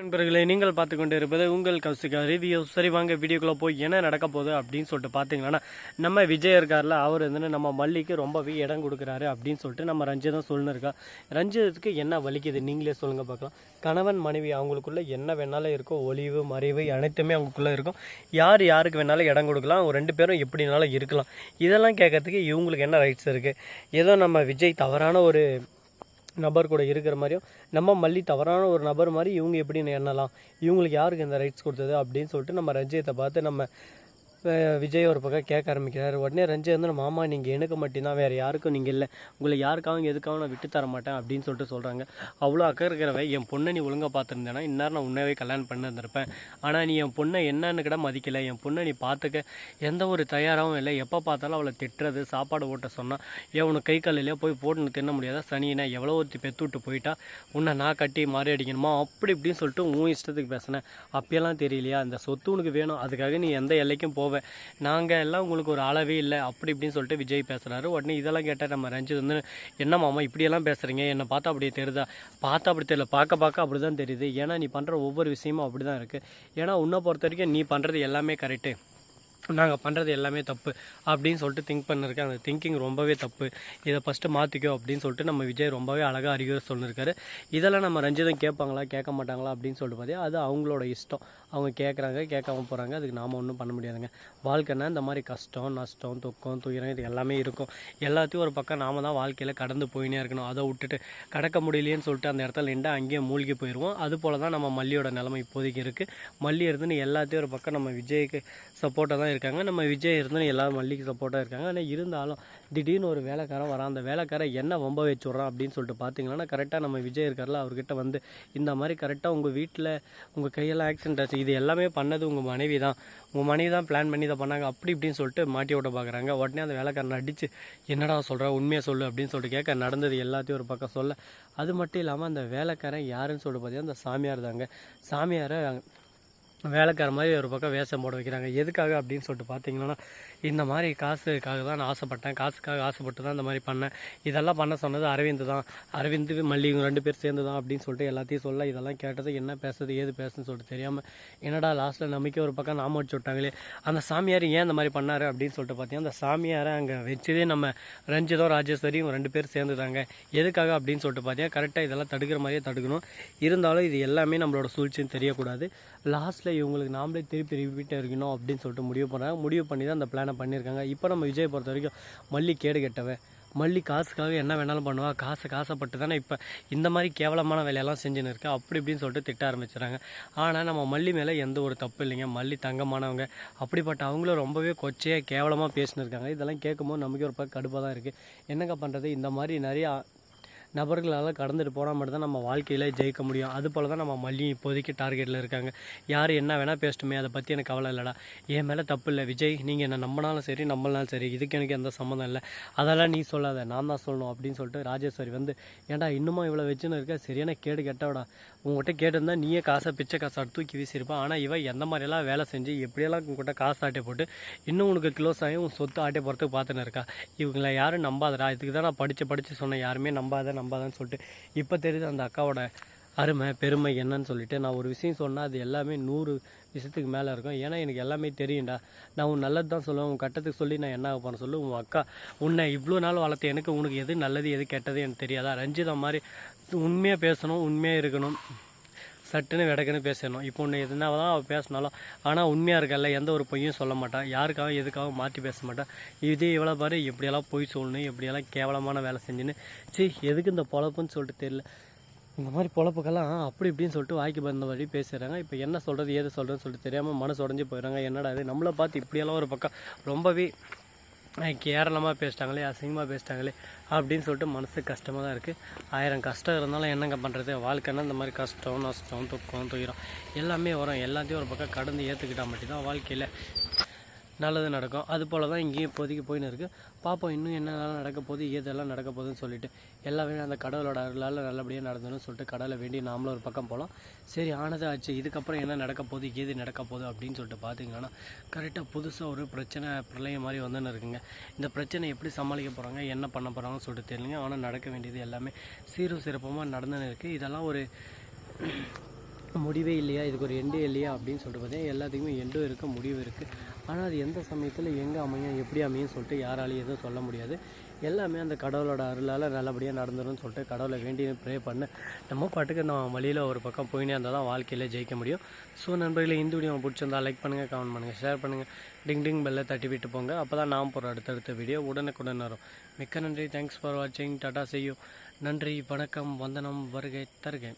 நண்பர்களே நீங்கள் பார்த்து கொண்டு இருப்பது உங்கள் கௌசிகா ரிவ்யூ. சரி வாங்க வீடியோக்குள்ளே போய் என்ன நடக்க போகுது அப்படின்னு சொல்லிட்டு பார்த்தீங்கன்னா நம்ம விஜய் இருக்கார்ல அவர் வந்து நம்ம மல்லிக்கு ரொம்பவே இடம் கொடுக்குறாரு அப்படின்னு சொல்லிட்டு நம்ம ரஞ்சிதம் சொல்லிருக்கா ரஞ்சிதத்துக்கு என்ன வலிக்குது? நீங்களே சொல்லுங்கள் பார்க்கலாம். கணவன் மனைவி அவங்களுக்குள்ள என்ன வேணாலும் இருக்கும். ஒளிவு மறைவு அனைத்துமே அவங்களுக்குள்ள இருக்கும். யார் யாருக்கு வேணாலும் இடம் கொடுக்கலாம். அவங்க ரெண்டு பேரும் எப்படினாலும் இருக்கலாம். இதெல்லாம் கேட்கறதுக்கு இவங்களுக்கு என்ன ரைட்ஸ் இருக்குது ஏதோ நம்ம விஜய் தவறான ஒரு நபர் கூட இருக்கிற மாதிரியும் நம்ம மல்லி தவறான ஒரு நபர் மாதிரி இவங்க எப்படி எண்ணலாம்? இவங்களுக்கு யாருக்கு இந்த ரைட்ஸ் கொடுத்தது? அப்படின்னு சொல்லிட்டு நம்ம ரஞ்சித்தை பார்த்து நம்ம விஜய் ஒரு பக்கம் கேட்க ஆரம்பிக்கிறார். உடனே ரஞ்சித் வந்து நம்ம மாமா நீங்கள் எனக்கு மட்டும்தான் வேறு யாருக்கும் நீங்கள் இல்லை. உங்களை யாருக்காகவும் எதுக்காகவும் நான் விட்டு தர மாட்டேன் அப்படின்னு சொல்லிட்டு சொல்கிறாங்க அவ்வளோ அக்கறை இருக்கிறவ என் பொண்ணை நீ ஒழுங்காக பார்த்துருந்தேன்னா இந்நேரம் நான் உன்னவே கல்யாணம் பண்ணிருந்திருப்பேன் ஆனால் நீ என் பொண்ணை என்னன்னு கூட மதிக்கலை. என் பொண்ணை நீ பார்த்துக்க. எந்த ஒரு தயாராகவும் இல்லை. எப்போ பார்த்தாலும் அவளை திட்டுறது சாப்பாடு ஓட்ட சொன்னால் ஏன் உனக்கு கை காலிலே போய் போட்டுன்னு தின்ன முடியாதா? சனினா எவ்வளோ ஒருத்தி பெத்து விட்டு போயிட்டா? உன்னை நான் கட்டி மாறி அடிக்கணுமா? அப்படி இப்படின்னு சொல்லிட்டு உன் இஷ்டத்துக்கு பேசினேன் அப்பயெல்லாம் தெரியலையா? அந்த சொத்து உனக்கு வேணும். அதுக்காக நீ எந்த எல்லைக்கும் போவ நாங்கள் எல்லாம் உங்களுக்கு ஒரு அளவே இல்லை அப்படி இப்படின்னு சொல்லிட்டு விஜய் பேசுகிறாரு உடனே இதெல்லாம் கேட்டால் நம்ம ரஞ்சித் வந்து என்ன மாமா இப்படியெல்லாம் பேசுகிறீங்க என்னை பார்த்தா அப்படியே தெரியுதா? பார்த்தா அப்படி தெரியல பார்க்க பார்க்க அப்படி தான் தெரியுது. ஏன்னா நீ பண்ணுற ஒவ்வொரு விஷயமும் அப்படி தான் இருக்குது ஏன்னா உன்னை பொறுத்த வரைக்கும் நீ பண்ணுறது எல்லாமே கரெக்டு நாங்கள் பண்ணுறது எல்லாமே தப்பு அப்படின்னு சொல்லிட்டு திங்க் பண்ணிருக்கேன். அந்த திங்கிங் ரொம்பவே தப்பு. இதை ஃபஸ்ட்டு மாற்றிக்கோ அப்படின்னு சொல்லிட்டு நம்ம விஜய் ரொம்பவே அழகாக அறிவுரை சொல்லியிருக்காரு இதெல்லாம் நம்ம ரஞ்சிதம் கேட்பாங்களா கேட்க மாட்டாங்களா அப்படின்னு சொல்லிட்டு பார்த்தா அது அவங்களோட இஷ்டம். அவங்க கேட்குறாங்க கேட்காம போகிறாங்க அதுக்கு நாம் ஒன்றும் பண்ண முடியாதுங்க. வாழ்க்கைன்னா இந்த மாதிரி கஷ்டம் நஷ்டம் துக்கம் துயரம் இது எல்லாமே இருக்கும். எல்லாத்தையும் ஒரு பக்கம் நாம தான் வாழ்க்கையில் கடந்து போயினே இருக்கணும். அதை விட்டுட்டு கடக்க முடியலையேன்னு சொல்லிட்டு அந்த இடத்துல நின்று அங்கேயே மூழ்கி போயிடுவோம் அது போல தான் நம்ம மல்லியோட நிலைமை இப்போதைக்கு இருக்குது மல்லி இருந்துன்னு எல்லாத்தையும் ஒரு பக்கம் நம்ம விஜய்க்கு சப்போர்ட்டாக தான் இருக்காங்க. நம்ம விஜய் இருந்தாலும் எல்லாரும் மல்லிக்கு சப்போர்ட்டாக இருக்காங்க. ஆனால் இருந்தாலும் திடீர்னு ஒரு வேலைக்காரன் வரான். அந்த வேலைக்காரன் என்ன வம்ப வச்சுட்றான் அப்படின்னு சொல்லிட்டு பார்த்தீங்கன்னா கரெக்டாக நம்ம விஜய் இருக்கார்ல அவர்கிட்ட வந்து இந்த மாதிரி கரெக்டாக உங்கள் வீட்டில் உங்கள் கையெல்லாம் ஆக்சிடென்ட் ஆச்சு. இது எல்லாமே பண்ணது உங்கள் மனைவி தான். உங்கள் மனைவி தான் பிளான் பண்ணி இதை பண்ணாங்க. அப்படி இப்படின்னு சொல்லிட்டு மாட்டி விட்ட பார்க்குறாங்க உடனே அந்த வேலைக்காரன் அடித்து என்னடா சொல்கிற உண்மையை சொல்லு அப்படின்னு சொல்லிட்டு கேட்க நடந்தது எல்லாத்தையும் ஒரு பக்கம் சொல்ல. அது மட்டும் இல்லாமல் அந்த வேலைக்காரன் யாருன்னு சொல்லிட்டு பார்த்தீங்கன்னா அந்த சாமியார் தாங்க. சாமியாரை வேலைக்கார மாதிரி ஒரு பக்கம் வேஷம் போட வைக்கிறாங்க. எதுக்காக அப்படின்னு சொல்லிட்டு பார்த்தீங்கன்னா இந்த மாதிரி காசுக்காக தான் நான் ஆசைப்பட்டேன். காசுக்காக ஆசைப்பட்டு தான் இந்த மாதிரி பண்ணேன். இதெல்லாம் பண்ண சொன்னது அரவிந்த் தான். அரவிந்த் மல்லி இவங்க ரெண்டு பேர் சேர்ந்து தான் அப்படின்னு சொல்லிட்டு எல்லாத்தையும் சொல்ல இதெல்லாம் கேட்டது என்ன பேசுறது ஏது பேசுன்னு சொல்லிட்டு தெரியாமல் என்னடா லாஸ்ட்டில் நம்பிக்கை ஒரு பக்கம் நாம வச்சு விட்டாங்களே. அந்த சாமியார் ஏன் இந்த மாதிரி பண்ணாரு அப்படின்னு சொல்லிட்டு பார்த்தீங்கன்னா அந்த சாமியாரை அங்கே வச்சதே நம்ம ரஞ்சிதோ ராஜேஸ்வரி இவங்க ரெண்டு பேர் சேர்ந்துட்டாங்க எதுக்காக அப்படின்னு சொல்லிட்டு பார்த்தீங்கன்னா கரெக்டாக இதெல்லாம் தடுக்கிற மாதிரியே தடுக்கணும். இருந்தாலும் இது எல்லாமே நம்மளோட சூழ்ச்சின்னு தெரியக்கூடாது. லாஸ்ட்டில் இவங்களுக்கு நாமளே திருப்பி ரிப்பீட்டாக இருக்கணும் அப்படின்னு சொல்லிட்டு முடிவு பண்ணுறாங்க முடிவு பண்ணி தான் அந்த பிளானை பண்ணியிருக்காங்க. இப்போ நம்ம விஜய் பொறுத்த வரைக்கும் மல்லி கேடு கெட்டவன் மல்லி காசுக்காக என்ன வேணாலும் பண்ணுவா. காசு காசைப்பட்டு தானே இப்போ இந்த மாதிரி கேவலமான வேலையெல்லாம் செஞ்சுன்னு இருக்கா? அப்படி இப்படின்னு சொல்லிட்டு திட்ட ஆரம்பிச்சிடுறாங்க. ஆனால் நம்ம மல்லி மேலே எந்த ஒரு தப்பு இல்லைங்க. மல்லி தங்கமானவங்க. அப்படிப்பட்ட அவங்களும் ரொம்பவே கொச்சையாக கேவலமாக பேசினிருக்காங்க இருக்காங்க. இதெல்லாம் கேட்கும்போது நமக்கு ஒரு பக்கம் கடுப்பாக தான் இருக்குது என்னங்க பண்ணுறது இந்த மாதிரி நிறையா நபர்களால் கடந்துட்டு போனால் மட்டும்தான் நம்ம வாழ்க்கையில் ஜெயிக்க முடியும். அது போல தான் நம்ம மல்லியும் இப்போதைக்கு டார்கெட்டில் இருக்காங்க. யார் என்ன வேணால் பேசட்டுமே அதை பற்றி எனக்கு கவலை இல்லைடா. என் மேலே தப்பு இல்லை விஜய். நீங்கள் என்ன நம்பினாலும் சரி நம்மளாலும் சரி. இதுக்கு எனக்கு எந்த சம்மந்தம் இல்லை. அதெல்லாம் நீ சொல்லாத நான் தான் சொல்லணும் அப்படின்னு சொல்லிட்டு ராஜேஸ்வரி வந்து ஏன்டா இன்னுமா இவ்வளோ வச்சுன்னு இருக்க? சரியான கேடு கெட்டவடா. உங்கள்கிட்ட கேட்டிருந்தா நீயே காசை பிச்சை காசாட்டு தூக்கி வீசியிருப்பா. ஆனால் இவன் எந்த மாதிரியெல்லாம் வேலை செஞ்சு எப்படியெல்லாம் உங்கள்கிட்ட காசு ஆட்டை போட்டு இன்னும் உனக்கு க்ளோஸ் ஆகி உன் சொத்து ஆட்டை போகிறதுக்கு பார்த்துன்னு இருக்கா? இவங்களை யாரும் நம்பாதடா. இதுக்கு தான் நான் படித்து படித்து சொன்னேன். யாருமே நம்பாத நம்ம நம்பாதன்னு சொல்லிட்டு இப்போ தெரியுது அந்த அக்காவோட அருமை பெருமை என்னன்னு சொல்லிட்டு. நான் ஒரு விஷயம் சொன்னால் அது எல்லாமே நூறு விஷயத்துக்கு மேலே இருக்கும். ஏன்னா எனக்கு எல்லாமே தெரியும்டா. நான் உன் நல்லது தான் சொல்லுவேன். உன் கட்டத்துக்கு சொல்லி நான் என்ன பண்ண சொல்லு. உன் அக்கா உன்னை இவ்வளோ நாள் வளர்த்த எனக்கு உனக்கு எது நல்லது எது கெட்டது எனக்கு தெரியாதா? ரஞ்சிதா மாதிரி உண்மையாக பேசணும் உண்மையாக இருக்கணும். சட்டுன்னு விடக்குன்னு பேசணும் இப்போ ஒன்று எதுனா தான் அவள் பேசினாலும் ஆனால் உண்மையாக இருக்கல எந்த ஒரு பொய்யும் சொல்ல மாட்டான் யாருக்காகவும் எதுக்காகவும் மாற்றி பேச மாட்டான் இதே இவ்வளோ பாரு எப்படியெல்லாம் பொய் சொல்லணும் எப்படியெல்லாம் கேவலமான வேலை செஞ்சுன்னு. சரி எதுக்கு இந்த பொழப்புன்னு சொல்லிட்டு தெரியல. இந்த மாதிரி பொழப்புக்கெல்லாம் அப்படி இப்படின்னு சொல்லிட்டு வாய்க்கு வந்த வழி பேசுகிறாங்க இப்போ என்ன சொல்கிறது ஏது சொல்கிறதுன்னு சொல்லிட்டு தெரியாமல் மனசு உடஞ்சி போயிடுறாங்க. என்னடா இது? நம்மளை பார்த்து இப்படியெல்லாம் ஒரு பக்கம் ரொம்பவே கேரளமாக பேசிட்டாங்களே அசிங்கமாக பேசிட்டாங்களே அப்படின்னு சொல்லிட்டு மனசு கஷ்டமாக தான் இருக்குது ஆயிரம் கஷ்டம் இருந்தாலும் என்னங்க பண்ணுறது வாழ்க்கைன்னா இந்த மாதிரி கஷ்டம் நஷ்டம் துக்கம் துயரம் எல்லாமே வரும். எல்லாத்தையும் ஒரு பக்கம் கடந்து ஏற்றுக்கிட்டால் மட்டும்தான் வாழ்க்கையில் நல்லது நடக்கும். அது போல் தான் இங்கேயும் இப்போதைக்கு போயின்னு இருக்குது பார்ப்போம் இன்னும் என்னெல்லாம் நடக்க போகுது ஏதெல்லாம் நடக்க போகுதுன்னு சொல்லிட்டு எல்லாமே அந்த கடவுளோட அருளால் நல்லபடியாக நடந்தணும்னு சொல்லிட்டு கடவுளை வேண்டி நாமளும் ஒரு பக்கம் போகலாம் சரி ஆனது ஆச்சு. இதுக்கப்புறம் என்ன நடக்க போகுது ஏது நடக்க போகுது அப்படின்னு சொல்லிட்டு பார்த்தீங்கன்னா கரெக்டாக புதுசாக ஒரு பிரச்சனை பிரளயம் மாதிரி வந்துன்னு இருக்குங்க. இந்த பிரச்சனை எப்படி சமாளிக்க போகிறாங்க என்ன பண்ண போகிறாங்கன்னு சொல்லிட்டு தெரியலங்க. ஆனால் நடக்க வேண்டியது எல்லாமே சீரும் சிறப்பமாக நடந்துன்னு இருக்குது இதெல்லாம் ஒரு முடிவே இல்லையா? இதுக்கு ஒரு எண்டே இல்லையா? அப்படின்னு சொல்லிட்டு பார்த்தீங்கன்னா எல்லாத்துக்குமே எண்டும் இருக்குது முடிவு இருக்குது ஆனால் அது எந்த சமயத்தில் எங்கே அமையும் எப்படி அமையும் சொல்லிட்டு யாராலையும் எதுவும் சொல்ல முடியாது. எல்லாமே அந்த கடவுளோட அருளால் நல்லபடியாக நடந்துரும்னு சொல்லிட்டு கடவுளை வேண்டி ப்ரே பண்ண. நம்ம பாட்டுக்கு நம்ம வழியில் ஒரு பக்கம் போயினே இருந்தால் தான் வாழ்க்கையில் ஜெயிக்க முடியும். ஸோ நண்பர்களே இந்த வீடியோ பிடிச்சிருந்தா லைக் பண்ணுங்கள் கமெண்ட் பண்ணுங்கள் ஷேர் பண்ணுங்கள் டிங் டிங் பெல்லை தட்டி விட்டு போங்க. அப்போ தான் நான் போகிற அடுத்தடுத்த வீடியோ உடனுக்குடன் வரும். மிக்க நன்றி. தேங்க்ஸ் ஃபார் வாட்சிங் டாட்டா செய்யும் நன்றி வணக்கம் வந்தனம் வருகை தருகை.